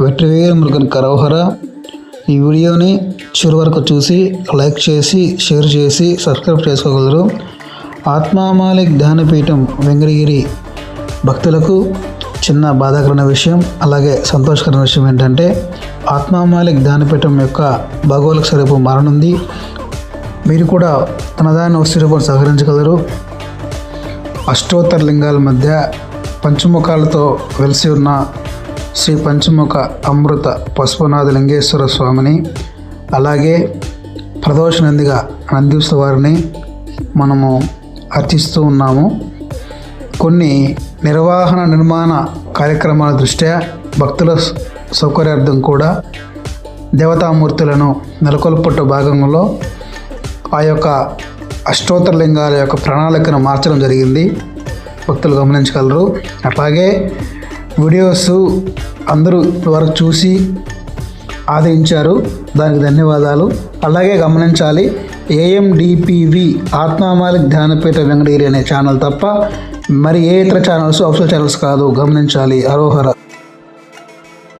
వెట్రివేరు మృగన్ కరోహర ఈ వీడియోని చివరి వరకు చూసి లైక్ చేసి షేర్ చేసి సబ్స్క్రైబ్ చేసుకోగలరు. ఆత్మామాలిక్ ధ్యానపీఠం వెంకటగిరి భక్తులకు చిన్న బాధాకరమైన విషయం అలాగే సంతోషకరమైన విషయం ఏంటంటే ఆత్మామాలిక్ ధ్యానపీఠం యొక్క భౌగోళిక స్వరూపం మారనుంది. మీరు కూడా తనదాన వస్తురూపం సహకరించగలరు. అష్టోత్తర లింగాల మధ్య పంచముఖాలతో వెలిసి ఉన్న శ్రీ పంచముఖ అమృత పశుపనాథ లింగేశ్వర స్వామిని అలాగే ప్రదోష నందిగా వారిని మనము అర్చిస్తూ ఉన్నాము. కొన్ని నిర్వహణ నిర్మాణ కార్యక్రమాల దృష్ట్యా భక్తుల సౌకర్యార్థం కూడా దేవతామూర్తులను నెలకొల్పట్టు భాగంలో ఆ యొక్క అష్టోత్తరలింగాల యొక్క ప్రణాళికను మార్చడం జరిగింది. భక్తులు గమనించగలరు. అట్లాగే వీడియోస్ అందరూ వరకు చూసి ఆదరించారు. దానికి ధన్యవాదాలు. అలాగే గమనించాలి ఏఎండిపివి ఆత్మామాలిక్ ధ్యానపీఠ వెంకటగిరి అనే ఛానల్ తప్ప మరి ఏ ఇతర ఛానల్స్ అఫిషియల్ ఛానల్స్ కాదు. గమనించాలి. అరోహర